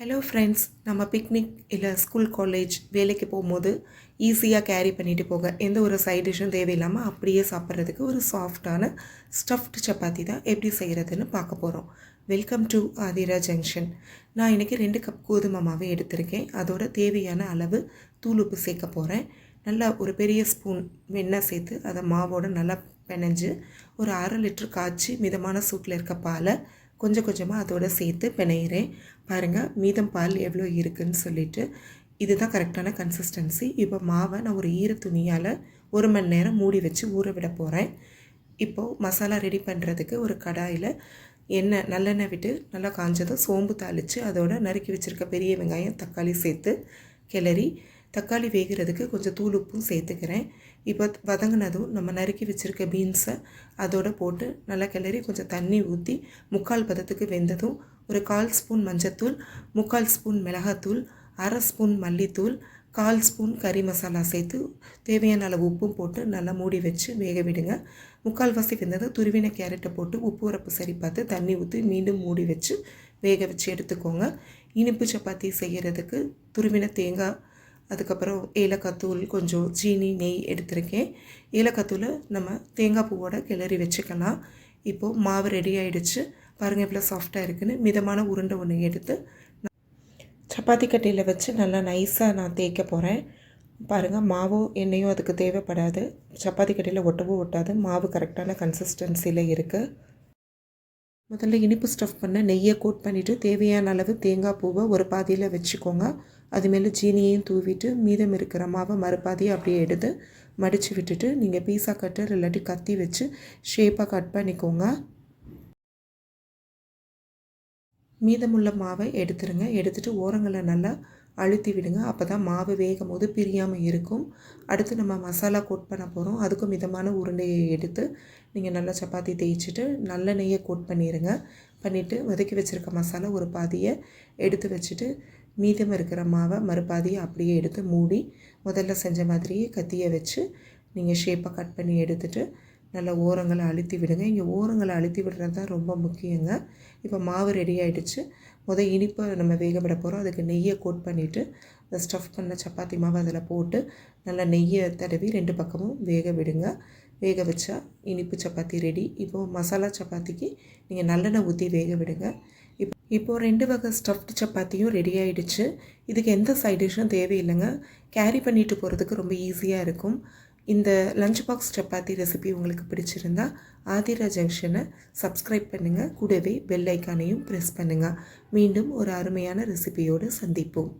Hello friends நம்ம picnic இல்லை school college வேலைக்கு போகும்போது ஈஸியாக கேரி பண்ணிட்டு போக. எந்த ஒரு சைட் டிஷ்ஷும் தேவையில்லாமல் அப்படியே சாப்பிட்றதுக்கு ஒரு சாஃப்டான ஸ்டஃப்டு சப்பாத்தி தான் எப்படி செய்கிறதுன்னு பார்க்க போகிறோம் வெல்கம் டு ஆதிரா ஜங்ஷன் நான் இன்றைக்கி ரெண்டு கப் கோதுமை மாவு எடுத்திருக்கேன். அதோட தேவையான அளவு தூள் உப்பு சேர்க்க போகிறேன் நல்லா ஒரு பெரிய ஸ்பூன் வெண்ணெய் சேர்த்து அதை மாவோட நல்லா பிணைஞ்சு ஒரு அரை லிட்டர் காய்ச்சி மிதமான சூட்டில் இருக்க பாலை கொஞ்சம் கொஞ்சமாக அதோட சேர்த்து பிணையிறேன். பாருங்கள் மீதம் பால் எவ்வளோ இருக்குன்னு சொல்லிட்டு இதுதான் கரெக்டான கன்சிஸ்டன்சி இப்போ மாவை நான் ஒரு ஈர துணியால் ஒரு மணி நேரம் மூடி வச்சு ஊற விட போகிறேன் இப்போது மசாலா ரெடி பண்ணுறதுக்கு ஒரு கடாயில் எண்ணெய் நல்லெண்ணெய் விட்டு நல்லா காஞ்சதும் சோம்பு தாளித்து அதோட நறுக்கி வச்சுருக்க பெரிய வெங்காயம் தக்காளி சேர்த்து கிளறி தக்காளி வேகிறதுக்கு கொஞ்சம் தூள் உப்பும் சேர்த்துக்கிறேன். இப்போ வதங்கினதும் நம்ம நறுக்கி வச்சுருக்க பீன்ஸை அதோட போட்டு நல்லா கிளறி கொஞ்சம் தண்ணி ஊற்றி முக்கால் பதத்துக்கு வெந்ததும் ஒரு கால் ஸ்பூன் மஞ்சத்தூள் முக்கால் ஸ்பூன் மிளகாத்தூள் அரை ஸ்பூன் மல்லித்தூள் கால் ஸ்பூன் கறி மசாலா சேர்த்து தேவையான அளவு உப்பும் போட்டு நல்லா மூடி வச்சு வேக விடுங்க. முக்கால்வாசி வெந்ததும் துருவின கேரட்டை போட்டு உப்பு உரப்பு சரி பார்த்து தண்ணி ஊற்றி மீண்டும் மூடி வச்சு வேக வச்சு எடுத்துக்கோங்க. இனிப்பு சப்பாத்தி செய்கிறதுக்கு துருவின தேங்காய் அதுக்கப்புறம் ஏலக்காத்தூள் கொஞ்சம் சீனி நெய் எடுத்திருக்கேன். ஏலக்காத்தூளு நம்ம தேங்காய் பூவோட கிளறி வச்சுக்கலாம். இப்போது மாவு ரெடி ஆகிடுச்சு பாருங்கள் எவ்வளோ சாஃப்டாக இருக்குன்னு. மிதமான உருண்டை ஒன்று எடுத்து சப்பாத்தி கட்டையில் வச்சு நல்லா நைஸாக நான் தேய்க்க போகிறேன் பாருங்கள் மாவோ எண்ணெயோ அதுக்கு தேவைப்படாது. சப்பாத்தி கட்டையில் ஒட்டவும் ஒட்டாது. மாவு கரெக்டான கன்சிஸ்டன்சியில் இருக்குது முதல்ல இனிப்பு ஸ்டஃப் பண்ண நெய்யை கோட் பண்ணிவிட்டு தேவையான அளவு தேங்காய் பூவை ஒரு பாதியில் வச்சுக்கோங்க. அது மேலே ஜீனியையும் தூவிட்டு மீதம் இருக்கிற மாவை மறுபாதியை அப்படியே எடுத்து மடித்து விட்டுட்டு நீங்கள் பீஸா கட்டர் இல்லாட்டி கத்தி வச்சு ஷேப்பாக கட் பண்ணிக்கோங்க. மீதமுள்ள மாவை எடுத்துருங்க. எடுத்துகிட்டு ஓரங்களை நல்லா அழுத்தி விடுங்க. அப்போ தான் மாவு வேகும் போது பிரியாமல் இருக்கும். அடுத்து நம்ம மசாலா கோட் பண்ண போகிறோம் அதுக்கும் மிதமான உருண்டையை எடுத்து நீங்கள் நல்லா சப்பாத்தி தேய்ச்சிட்டு நல்ல நெய்யை கோட் பண்ணிடுங்க பண்ணிவிட்டு வதக்கி வச்சுருக்க மசாலா ஒரு பாதியை எடுத்து வச்சுட்டு மீதம் இருக்கிற மாவை மறுபாதியை அப்படியே எடுத்து மூடி முதல்ல செஞ்ச மாதிரியே கத்தியை வச்சு நீங்கள் ஷேப்பை கட் பண்ணி எடுத்துகிட்டு நல்லா ஓரங்களை அழுத்தி விடுங்க. இங்கே ஓரங்களை அழுத்தி விடுறது தான் ரொம்ப முக்கியங்க. இப்போ மாவு ரெடி ஆகிடுச்சு முதல் இனிப்பை நம்ம வேக விட போகிறோம் அதுக்கு நெய்யை கோட் பண்ணிவிட்டு இந்த ஸ்டஃப் பண்ண சப்பாத்தி மாவு அதில் போட்டு நல்லா நெய்யை தடவி ரெண்டு பக்கமும் வேக விடுங்க. வேக வச்சா இனிப்பு சப்பாத்தி ரெடி இப்போது மசாலா சப்பாத்திக்கு நீங்கள் நல்லெண்ணெய் ஊற்றி வேக விடுங்க. இப் இப்போது ரெண்டு வகை ஸ்டஃப்டு சப்பாத்தியும் ரெடி ஆகிடுச்சு இதுக்கு எந்த சைட் டிஷ்ஷும் தேவையில்லைங்க. கேரி பண்ணிட்டு போகிறதுக்கு ரொம்ப ஈஸியாக இருக்கும். இந்த லஞ்ச் பாக்ஸ் சப்பாத்தி ரெசிபி உங்களுக்கு பிடிச்சிருந்தா ஆதிரா ஜங்ஷனை சப்ஸ்கிரைப் பண்ணுங்கள் கூடவே பெல் ஐக்கானையும் ப்ரெஸ் பண்ணுங்கள் மீண்டும் ஒரு அருமையான ரெசிபியோடு சந்திப்போம்.